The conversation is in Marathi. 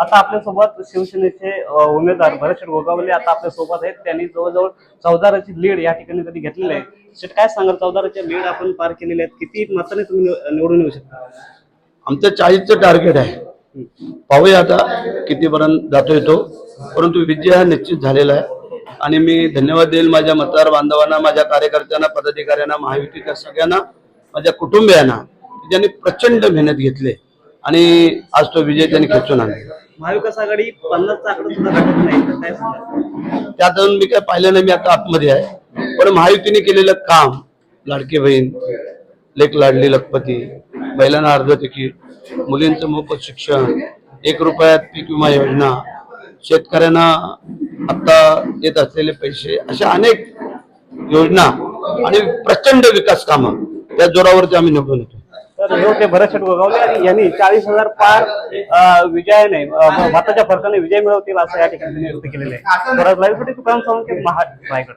आता आपल्यासोबत शिवसेनेचे उमेदवार भरत गोगावले आता आपल्यासोबत आहेत. त्यांनी जवळजवळ चौदाराची लीड या ठिकाणी कधी घेतलेली आहे शेट काय सांगाल? चौदाराची लीड आपण पार केलेली आहेत. किती मताने तुम्ही निव- निवडून येऊ शकता? आमचं चाळीसचं टार्गेट आहे. पाहूया आता कितीपर्यंत जातोय तो परंतु विजय हा निश्चित झालेला आहे. आणि मी धन्यवाद देईल माझ्या मतदार बांधवांना माझ्या कार्यकर्त्यांना पदाधिकाऱ्यांना महायुतीच्या सगळ्यांना माझ्या कुटुंबियांना ज्यांनी प्रचंड मेहनत घेतली. आणि आज तो विजय त्यांनी खेचून आणला. महाविकास आघाडी पन्नासचा आकडा सुद्धा घटत नाही. तर काय सांगाल? त्यात अजून मी काय पाहिलं नाही मी आता आतमध्ये आहे. पण महायुतीने केलेलं काम लाडकी बहीण लेख लाडली लखपती महिलांना अर्ध तिकीट मुलींचं मोफत शिक्षण एक रुपयात पीक विमा योजना शेतकऱ्यांना आता येत असलेले पैसे अशा अनेक योजना आणि प्रचंड विकास कामं त्या जोरावरती आम्ही निवडून येतो. तर हे होते भरत शेट गोगावले आणि यांनी चाळीस हजार पार विजयाने अ, मताच्या फरकाने विजय मिळवतील असं या ठिकाणी व्यक्त केलेलं आहे. तर लाईव्हसाठी तुकाराम महा रायगड.